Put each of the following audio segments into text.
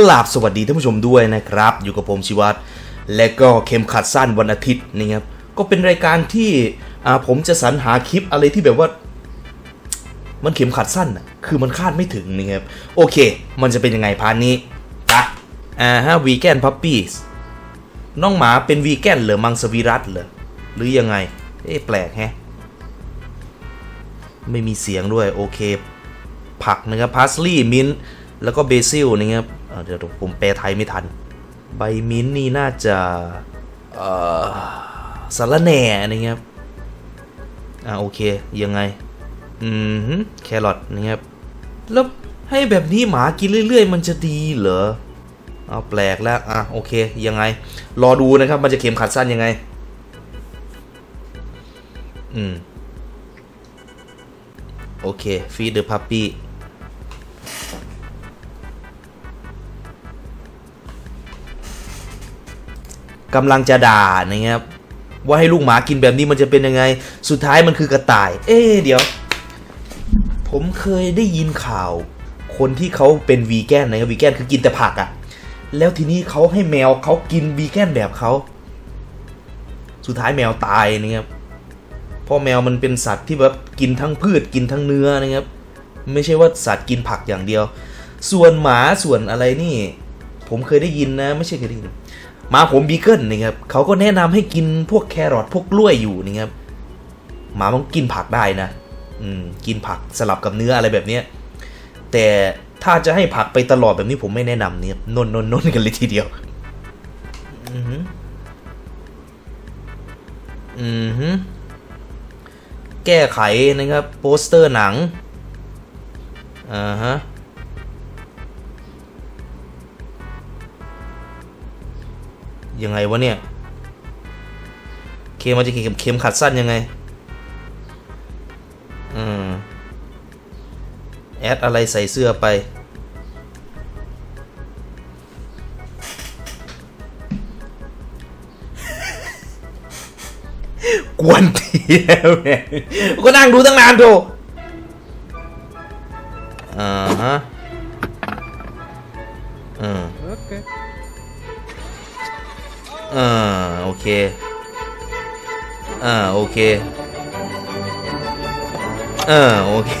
กราบสวัสดีท่านผู้ชมด้วยนะครับ อยู่กับผมชิวัตรและก็เข็มขัดสั้นวันอาทิตย์นะครับก็เป็นรายการที่ผมจะสรรหาคลิปอะไรที่แบบว่า มันเข็มขัดสั้นอะคือมันคาดไม่ถึงนะครับโอเค มันจะเป็นยังไงพาร์ทนี้ปะอ่าฮะวีแกนพัปปี้น้องหมาเป็นวีแกนเหรือมังสวิรัตเหรอหรือยังไงเอ๊ะแปลกแฮะไม่มีเสียงด้วยโอเค ผักนะครับพาสลีย์มิ้นแล้วก็เบซิลนะครับ เดี๋ยวผมแปลไทยไม่ทัน ใบมิ้นนี่น่าจะเอ่อสารแหน่นะครับ อ่าโอเค ยังไง อืมแครอทนะครับ แล้วให้แบบนี้หมากินเรื่อย ๆ มันจะดีเหรอเอาแปลกแล้ว อะโอเค ยังไง รอดูนะครับ มันจะเข็มขัดสั้นยังไง อืม โอเคฟีดเดอ p พั p ปี้ กำลังจะด่านะครับว่าให้ลูกหมากินแบบนี้มันจะเป็นยังไง สุดท้ายมันคือกระต่าย เอ๊เดี๋ยว ผมเคยได้ยินข่าว คนที่เขาเป็นวีแกนนะครับวีแกนคือกินแต่ผักอะ่ะ แล้วทีนี้เขาให้แมวเขากินวีแกนแบบเขา สุดท้ายแมวตายนะครับเพราะแมวมันเป็นสัตว์ที่แบบกินทั้งพืชกินทั้งเนื้อนะครับ ไม่ใช่ว่าสัตว์กินผักอย่างเดียว ส่วนหมาส่วนอะไรนี่ ผมเคยได้ยินนะ ไม่ใช่เคยได้ยิน มาผมบีเกิลนะครับเขาก็แนะนำให้กินพวกแครอทพวกกล้วยอยู่นะครับหมามันกินผักได้นะ อืมกินผักสลับกับเนื้ออะไรแบบเนี้ยแต่ถ้าจะให้ผักไปตลอดแบบนี้ผมไม่แนะนำเนี่ยนนนนนกันเลยทีเดียว อือหืออือหือแก้ไขนะครับ โปสเตอร์หนังอ่าฮะ ยังไงวะเนี่ย เคมันจะเข็มเข็มขัดสั้นยังไง อืม แอดอะไรใส่เสื้อไป กวนทีแล้วแม่งก็นั่งดูตั้งนานโถอ่าฮะ อ่าโอเค อ่าโอเค อ่าโอเค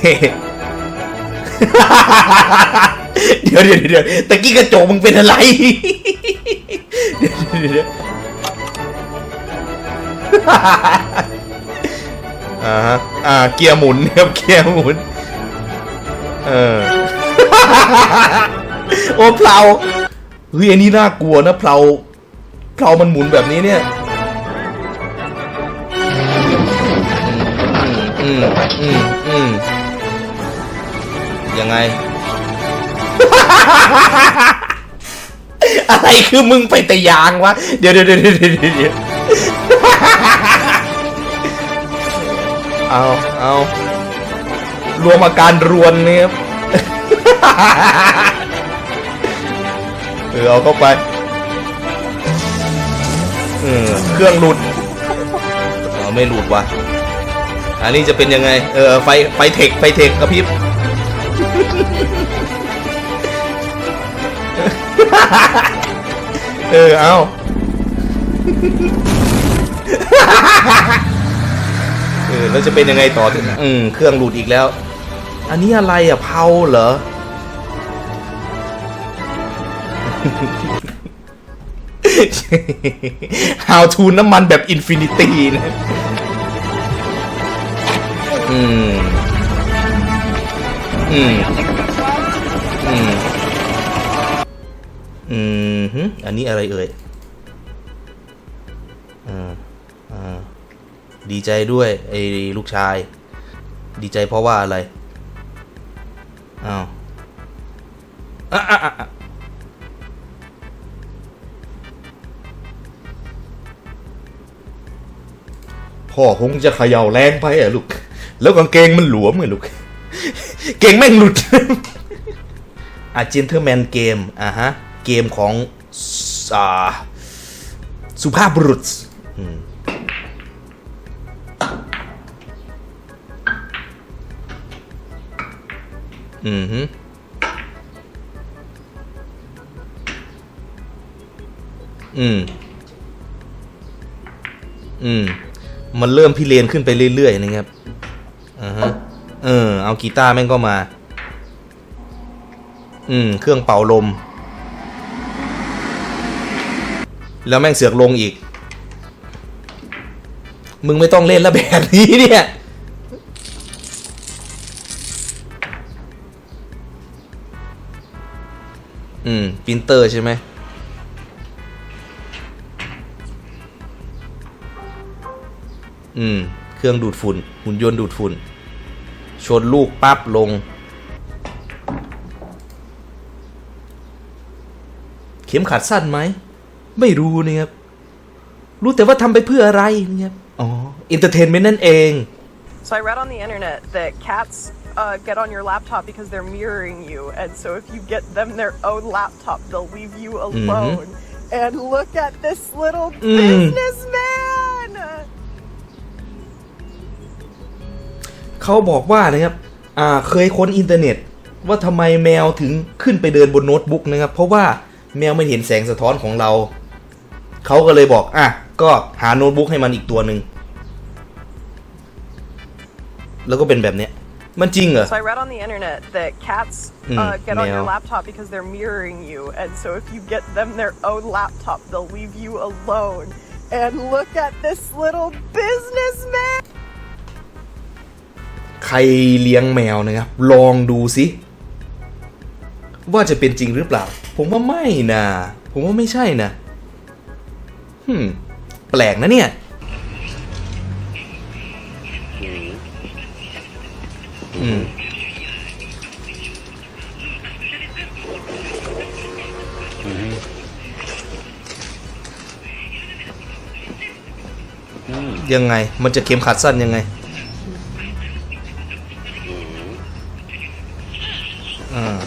เดี๋ยวเดี๋ยวเดี๋ยวตะกี้กระจกมึงเป็นอะไร เดี๋ยวเดี๋ยวเดี๋ยวอ่าฮะอ่าเกียร์หมุนครับเกียร์หมุน เออ โอ้เพลาเฮ้ยอันนี้น่ากลัวนะเพลา เพลามันหมุนแบบนี้เนี่ย อืม อืม อืม ยังไง อะไรคือมึงไปแต่ยางวะ เดี๋ยวเดี๋ยวเดี๋ยวเดี๋ยวเดี๋ยวเดี๋ยวเอาเอารวมอาการรวนเนี่ยครับเออเอาเข้าไปเออเครื่องหลุดเออไม่หลุดว่ะ อันนี้จะเป็นยังไง เออไฟไฟเทคไฟเทคกระพริบ เออเอาเออแล้วจะเป็นยังไงต่อถึงอืมเครื่องหลุดอีกแล้ว อันนี้อะไรอะเพาเหรอ How to น้ำมันแบบอินฟินิตี้นะอืม อืม อืม อืมอันนี้อะไรเอ่ย อ่า อ่า ดีใจด้วย ไอ้ลูกชาย ดีใจเพราะว่าอะไร อ้าวอะอะอะ พ่อคงจะเขย่าแรงไปอะลูก แล้วกางเกงมันหลวมไงลูก เกงแม่งหลุดอะ Gentleman Game อะฮะ เกมของสอ่าสุภาพบุรุษอืมอืมฮึอืม อืม มันเริ่มพิเรนขึ้นไปเรื่อยๆนะครับอ่าฮะเออ เอากีตาร์แม่งก็มา อืม เครื่องเป่าลม แล้วแม่งเสือกลงอีก มึงไม่ต้องเล่นล้วแบบนี้เนี่ยอืม ปินเตอร์ใช่ไหม อืม เครื่องดูดฝุ่น หุ่นยนต์ดูดฝุ่น ชนลูกปั๊บลง เข็มขัดสั้นไหม ไม่รู้นะครับ รู้แต่ว่าทำไปเพื่ออะไรนะครับ อ๋อ อินเตอร์เทนเมนต์นั่นเอง So I read on the internet that cats uh, get on your laptop because they're mirroring you, and so if you get them their own laptop, they'll leave you alone. And look at this little Mm. businessman. เขาบอกว่านะครับอ่าเคยค้นอินเทอร์เน็ต ว่าทำไมแมวถึงขึ้นไปเดินบนโน้ตบุ๊กนะครับ เพราะว่าแมวไม่เห็นแสงสะท้อนของเรา เขาก็เลยบอกอะก็หาโน้ตบุ๊กให้มันอีกตัวหนึ่งแล้วก็เป็นแบบเนี้ยมันจริงเหรอ So I read on the internet that cats Mm, uh, get on your meow. laptop because they're mirroring you, and so if you get them their own laptop, they'll leave you alone. And look at this little businessman. ใครเลี้ยงแมวนะครับ ลองดูสิว่าจะเป็นจริงหรือเปล่า ผมว่าไม่นะผมว่าไม่ใช่นะฮึมแปลกนะเนี่ย อืม ยังไง มันจะเข็มขัดสั้นยังไง อ่า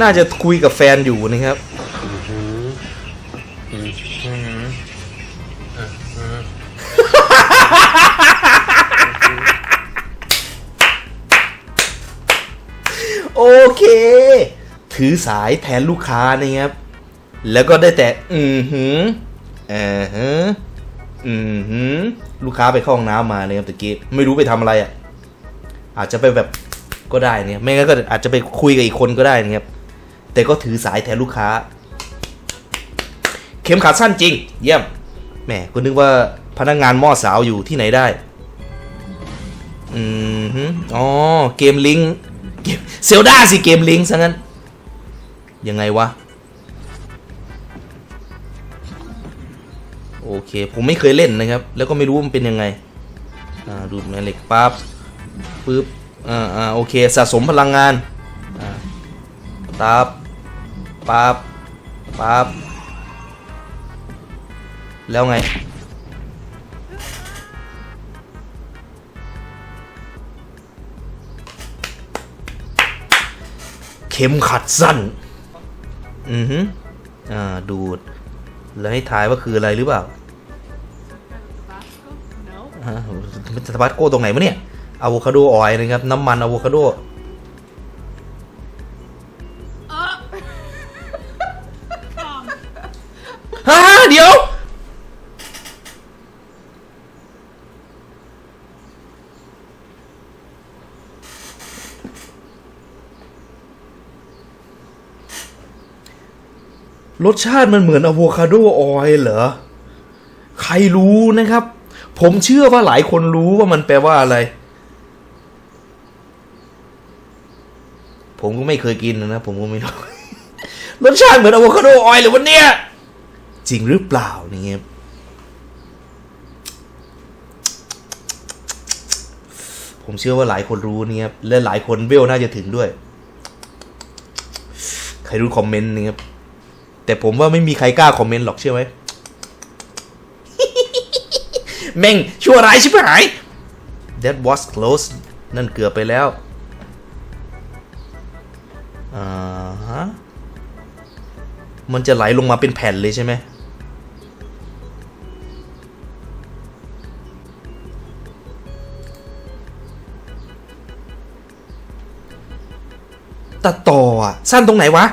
น่าจะคุยกับแฟนอยู่นะครับ โอเค ถือสายแทนลูกค้านะครับ แล้วก็ได้แต่ อือหือเออฮะอือหือ ลูกค้าไปเข้าห้องน้ำมานะครับตะกี้ไม่รู้ไปทำอะไรอะ อาจจะไปแบบ ก็ได้เนี่ยไม่งั้นก็อาจจะไปคุยกับอีกคนก็ได้นะครับแต่ก็ถือสายแทนลูกค้า เข็มขัดสั้นจริง เยี่ยมแหมก็นึกว่าพนักงานหม้อสาวอยู่ที่ไหนได้อืมอ๋อเกมลิงเกมซลดาสิเกมลิงซะงั้น ยังไงวะ โอเค ผมไม่เคยเล่นนะครับ แล้วก็ไม่รู้มันเป็นยังไง อ่า ดูดแม่เหล็กปั๊บปึ๊บ อ่าอ่าโอเคสะสมพลังงานอ่าปั๊บปั๊บปั๊บแล้วไง เข็มขัดสั้น อือฮึอ่า ดูด แล้วให้ทายว่าคืออะไรหรือเปล่าฮะมันจะทบัสโก้ตรงไหนวะเนี่ย อะโวคาโดออยล์นะครับ น้ำมันอะโวคาโดฮ่าเดี๋ยว รสชาติมันเหมือนอะโวคาโดออยล์เหรอ ใครรู้นะครับ ผมเชื่อว่าหลายคนรู้ว่ามันแปลว่าอะไร ผมก็ไม่เคยกินนะ ผมก็ไม่รู้รสชาติเหมือนอะโวคาโดออยล์หรือวันเนี้ยจริงหรือเปล่าเนี่ยผมเชื่อว่าหลายคนรู้เนี่ยครับและหลายคนเวลน่าจะถึงด้วย ใครรู้คอมเมนต์นะครับแต่ผมว่าไม่มีใครกล้าคอมเมนต์หรอกเชื่อไหมแม่งชั่วร้ายชิบหาย That was close นั่นเกือบไปแล้ว มันจะไหลลงมาเป็นแผ่นเลยใช่ไหมตัดต่ออะ สั้นตรงไหนวะ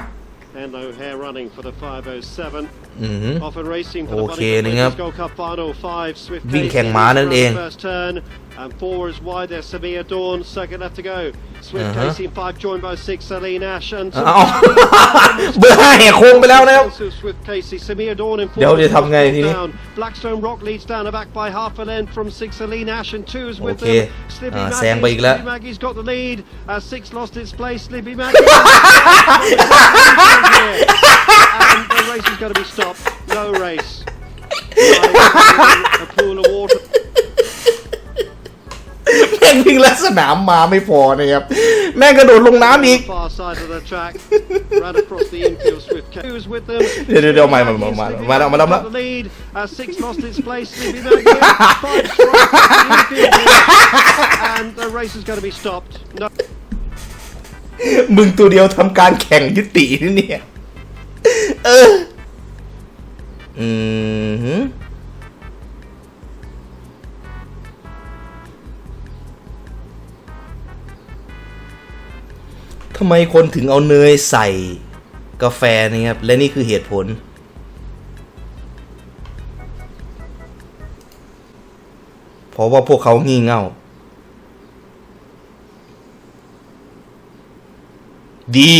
ไหน and O'Hare running for the 507. อือหือ Often racing for the โอเค Bunnings นะครับ Gold Cup final. Five Swift วิ่ง Case แข่งม้านั่นเอง First turn and four is wide there. Samir Dawn second left to go. Swift Uh-huh. Case in five joined by six. Celine Ash and เอา เบอร์ห้าแหกโค้งไปแล้วนะครับ Also Swift Casey, Samir Dawn in fourth. เดี๋ยวจะทำไงทีนี้ Down. Blackstone Rock leads down the back by half a length from six. Celine Ash and two is with โอเค them. Slippy อ่า Maggie, แซงไปอีกแล้ว Slippy Maggie's got the lead. As six lost its place. Slippy Maggie. and the race is going to be stopped. No race. a pool of water. แม่งวิ่งลัดสนามมาไม่พอนะครับ แม่งกระโดดลงน้ำอีก Far side of the track, right across the infield. Swift Who's with them? เดี๋ยวเดี๋ยวเดี๋ยวมามามามามาแล้วมาแล้วมาแล้ว The lead. Uh, six lost its place. Sleepy Maggie. Five straight across the infield. And the race is going to be stopped. No. มึงตัวเดียวทำการแข่งยุตินี่เนี่ย เออ อืม ทำไมคนถึงเอาเนยใส่กาแฟนี่ครับ และนี่คือเหตุผล เพราะว่าพวกเขางี่เง่า ดี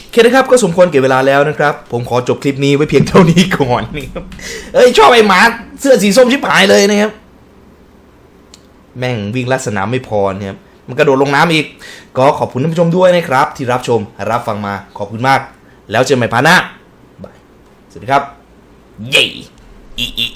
โอเคนะครับก็สมควรเก็บเวลาแล้วนะครับ ผมขอจบคลิปนี้ไว้เพียงเท่านี้ก่อนนะครับเอ้ย ชอบไอ้หมาเสื้อสีส้มชิบหายเลยนะครับ แม่งวิ่งลัดสนามไม่พอนะครับ มันกระโดดลงน้ำอีก ก็ขอบคุณท่านผู้ชมด้วยนะครับ ที่รับชมรับฟังมาขอบคุณมาก แล้วเจอกันใหม่พาร์ทหน้าบายสวัสดีครับเย้อีอี